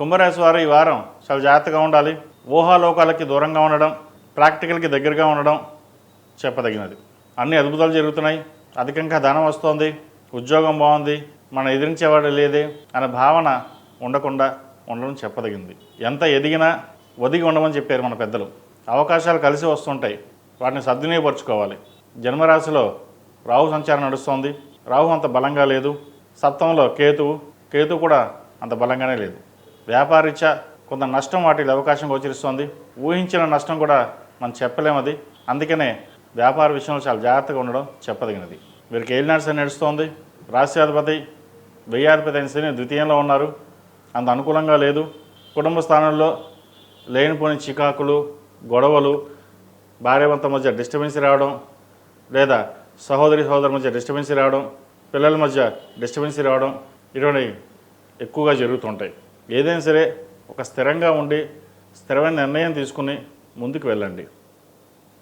కుంభరాశి వారు ఈ వారం చాలా జాగ్రత్తగా ఉండాలి. ఊహాలోకాలకి దూరంగా ఉండడం ప్రాక్టికల్కి దగ్గరగా ఉండడం చెప్పదగినది. అన్ని అద్భుతాలు జరుగుతున్నాయి. అధికంగా ధనం వస్తోంది. ఉద్యోగం బాగుంది. మన ఎదిరించేవాడు లేదే అనే భావన ఉండకుండా ఉండడం చెప్పదగింది. ఎంత ఎదిగినా ఒదిగి ఉండమని చెప్పారు మన పెద్దలు. అవకాశాలు కలిసి వస్తుంటాయి. వాటిని సద్వినియోగపరచుకోవాలి. జన్మరాశిలో రాహు సంచారం నడుస్తోంది. రాహు అంత బలంగా లేదు. సప్తంలో కేతువు. కేతు కూడా అంత బలంగానే లేదు. వ్యాపారరీత్యా కొంత నష్టం వాటి అవకాశం గోచరిస్తోంది. ఊహించిన నష్టం కూడా మనం చెప్పలేము అది. అందుకనే వ్యాపార విషయంలో చాలా జాగ్రత్తగా ఉండడం చెప్పదగినది. వీరికి ఏలినాడు శని నడుస్తోంది. రాష్ట్రాధిపతి వెయ్యాధిపతి అయిన శని ద్వితీయంలో ఉన్నారు. అంత అనుకూలంగా లేదు. కుటుంబ స్థానంలో లేనిపోని చికాకులు గొడవలు భార్యవంత మధ్య డిస్టర్బెన్స్ రావడం లేదా సహోదరి సహోదరు మధ్య డిస్టర్బెన్స్ రావడం పిల్లల మధ్య డిస్టర్బెన్స్ రావడం ఇటువంటి ఎక్కువగా జరుగుతుంటాయి. ఏదైనా సరే ఒక స్థిరంగా ఉండి స్థిరమైన నిర్ణయం తీసుకుని ముందుకు వెళ్ళండి.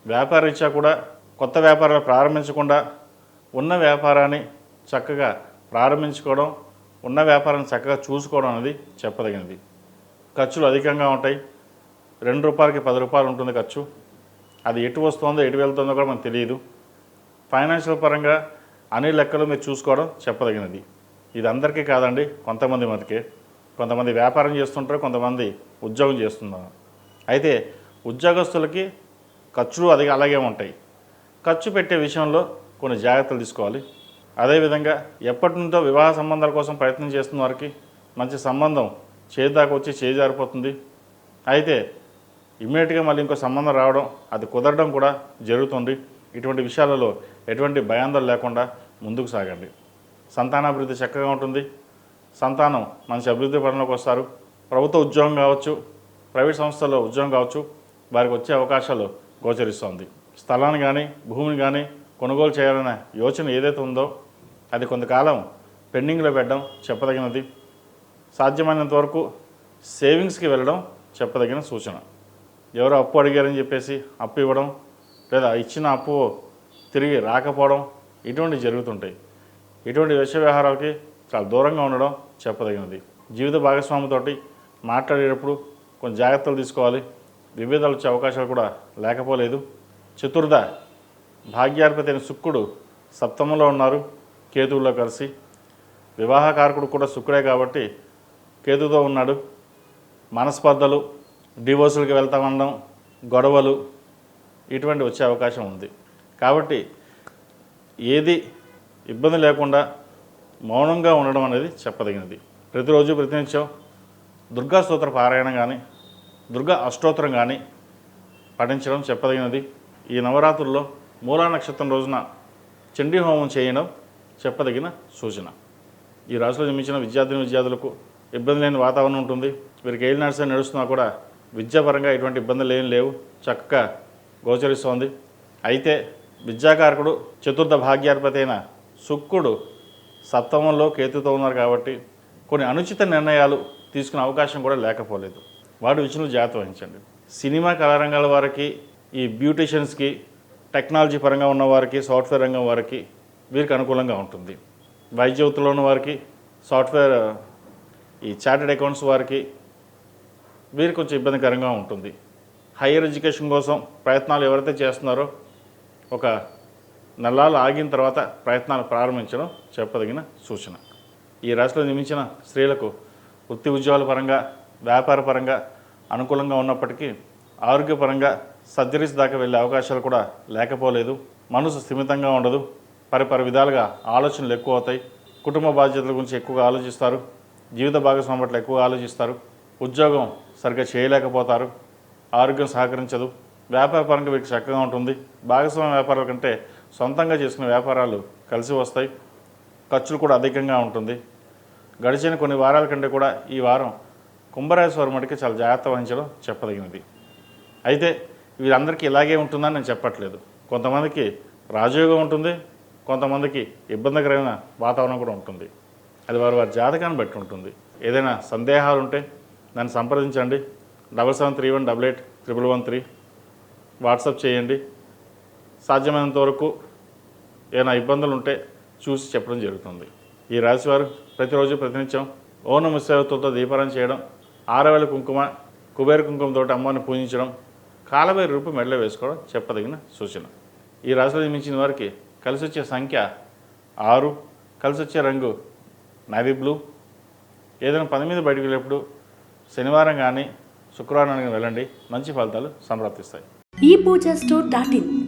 వ్యాపారీత్యా కూడా కొత్త వ్యాపారాలు ప్రారంభించకుండా ఉన్న వ్యాపారాన్ని చక్కగా ప్రారంభించుకోవడం ఉన్న వ్యాపారాన్ని చక్కగా చూసుకోవడం అనేది చెప్పదగినది. ఖర్చులు అధికంగా ఉంటాయి. రెండు రూపాయలకి పది రూపాయలు ఉంటుంది ఖర్చు. అది ఎటు వస్తుందో ఎటు వెళ్తుందో కూడా మనకు తెలియదు. ఫైనాన్షియల్ పరంగా అన్ని లెక్కలు మీరు చూసుకోవడం చెప్పదగినది. ఇది అందరికీ కాదండి కొంతమంది మనకే కొంతమంది వ్యాపారం చేస్తుంటారు కొంతమంది ఉద్యోగం చేస్తున్నారు. అయితే ఉద్యోగస్తులకి ఖర్చులు అది అలాగే ఉంటాయి. ఖర్చు పెట్టే విషయంలో కొన్ని జాగ్రత్తలు తీసుకోవాలి. అదేవిధంగా ఎప్పటి నుంచో వివాహ సంబంధాల కోసం ప్రయత్నం చేస్తున్న వారికి మంచి సంబంధం చేదాకా వచ్చి చేజారిపోతుంది అయితే ఇమ్మీడియట్గా మళ్ళీ ఇంకో సంబంధం రావడం అది కుదరడం కూడా జరుగుతుంది. ఇటువంటి విషయాలలో ఎటువంటి భయాందోళన లేకుండా ముందుకు సాగండి. సంతానాభివృద్ధి చక్కగా ఉంటుంది. సంతానం మంచి అభివృద్ధి పరంలోకి వస్తారు. ప్రభుత్వ ఉద్యోగం కావచ్చు ప్రైవేట్ సంస్థల్లో ఉద్యోగం కావచ్చు వారికి వచ్చే అవకాశాలు గోచరిస్తోంది. స్థలాన్ని కానీ భూమిని కానీ కొనుగోలు చేయాలనే యోచన ఏదైతే ఉందో అది కొంతకాలం పెండింగ్లో పెట్టడం చెప్పదగినది. సాధ్యమైనంత వరకు సేవింగ్స్కి వెళ్ళడం చెప్పదగిన సూచన. ఎవరో అప్పు అడిగారని చెప్పేసి అప్పు ఇవ్వడం లేదా ఇచ్చిన అప్పు తిరిగి రాకపోవడం ఇటువంటివి జరుగుతుంటాయి. ఇటువంటి విషయ వ్యవహారాలకి చాలా దూరంగా ఉండడం చెప్పదగినది. జీవిత భాగస్వామితోటి మాట్లాడేటప్పుడు కొన్ని జాగ్రత్తలు తీసుకోవాలి. విభేదాలు వచ్చే అవకాశాలు కూడా లేకపోలేదు. చతుర్థ భాగ్యాధిపతి అయిన శుక్రుడు సప్తమంలో ఉన్నారు. కేతువులో కలిసి. వివాహకారకుడు కూడా శుక్రుడే కాబట్టి కేతుతో ఉన్నాడు. మనస్పర్ధలు డివోర్సులకి వెళ్తామనడం గొడవలు ఇటువంటి వచ్చే అవకాశం ఉంది. కాబట్టి ఏది ఇబ్బంది లేకుండా మౌనంగా ఉండడం అనేది చెప్పదగినది. ప్రతిరోజు ప్రతినిత్యం దుర్గా స్తోత్ర పారాయణం కానీ దుర్గా అష్టోత్తరం కానీ పఠించడం చెప్పదగినది. ఈ నవరాత్రుల్లో మూలా నక్షత్రం రోజున చండీ హోమం చేయడం చెప్పదగిన సూచన. ఈ రాశిలో జన్మించిన విద్యార్థిని విద్యార్థులకు ఇబ్బంది లేని వాతావరణం ఉంటుంది. వీరికి ఏళ్ళు నడిస్తే నడుస్తున్నా కూడా విద్యాపరంగా ఎటువంటి ఇబ్బందులు ఏం లేవు. చక్కగా గోచరిస్తోంది. అయితే విద్యాకారకుడు చతుర్థ భాగ్యాధిపతి అయిన శుక్రుడు సప్తమంలో కేతుతో ఉన్నారు కాబట్టి కొన్ని అనుచిత నిర్ణయాలు తీసుకునే అవకాశం కూడా లేకపోలేదు. వాటి విషయంలో జాగ్రత్త వహించండి. సినిమా కళారంగాల వారికి ఈ బ్యూటిషియన్స్కి టెక్నాలజీ పరంగా ఉన్న వారికి సాఫ్ట్వేర్ రంగం వారికి వీరికి అనుకూలంగా ఉంటుంది. వైద్య వృత్తిలో ఉన్న వారికి సాఫ్ట్వేర్ ఈ చార్టెడ్ అకౌంట్స్ వారికి వీరికి కొంచెం ఇబ్బందికరంగా ఉంటుంది. హైయర్ ఎడ్యుకేషన్ కోసం ప్రయత్నాలు ఎవరైతే చేస్తున్నారో ఒక నల్లాలు ఆగిన తర్వాత ప్రయత్నాలు ప్రారంభించడం చెప్పదగిన సూచన. ఈ రాశిలో నిర్మించిన స్త్రీలకు వృత్తి ఉద్యోగాల పరంగా వ్యాపార పరంగా అనుకూలంగా ఉన్నప్పటికీ ఆరోగ్యపరంగా సర్జరీస్ దాకా వెళ్ళే అవకాశాలు కూడా లేకపోలేదు. మనసు స్థిమితంగా ఉండదు. పరిపరి విధాలుగా ఆలోచనలు ఎక్కువ అవుతాయి. కుటుంబ బాధ్యతల గురించి ఎక్కువగా ఆలోచిస్తారు. జీవిత భాగస్వామి పట్ల ఎక్కువగా ఆలోచిస్తారు. ఉద్యోగం సరిగ్గా చేయలేకపోతారు. ఆరోగ్యం సహకరించదు. వ్యాపార పరంగా వీటికి చక్కగా ఉంటుంది. భాగస్వామ్య వ్యాపారాల కంటే సొంతంగా చేసుకునే వ్యాపారాలు కలిసి వస్తాయి. ఖర్చులు కూడా అధికంగా ఉంటుంది. గడిచిన కొన్ని వారాల కంటే కూడా ఈ వారం కుంభరాశి వారి మటుకి చాలా జాగ్రత్త వహించడం చెప్పదగినది. అయితే వీరందరికీ ఇలాగే ఉంటుందని నేను చెప్పట్లేదు. కొంతమందికి రాజయోగం ఉంటుంది కొంతమందికి ఇబ్బందికరమైన వాతావరణం కూడా ఉంటుంది. అది వారి వారి జాతకాన్ని బట్టి ఉంటుంది. ఏదైనా సందేహాలు ఉంటే నన్ను సంప్రదించండి. Double seven three one double eight triple one three. WhatsApp చేయండి. సాధ్యమైనంత వరకు ఏమైనా ఇబ్బందులు ఉంటే చూసి చెప్పడం జరుగుతుంది. ఈ రాశివారు ప్రతిరోజు ప్రతినిత్యం ఓనం ఉత్సవతో దీపారాయణ చేయడం ఆరవేల కుంకుమ కుబేర కుంకుమతో అమ్మవారిని పూజించడం కాలవేరు రూపు మెడలో వేసుకోవడం చెప్పదగిన సూచన. ఈ రాశిలో జన్మించిన వారికి కలిసి వచ్చే సంఖ్య ఆరు కలిసి వచ్చే రంగు నవీ బ్లూ. ఏదైనా పని మీద బయటకు వెళ్ళేప్పుడు శనివారం కానీ శుక్రవారం కానీ వెళ్ళండి. మంచి ఫలితాలు సంప్రాప్తిస్తాయి ఈ పూజ స్టోర్ డాట్ ఇన్.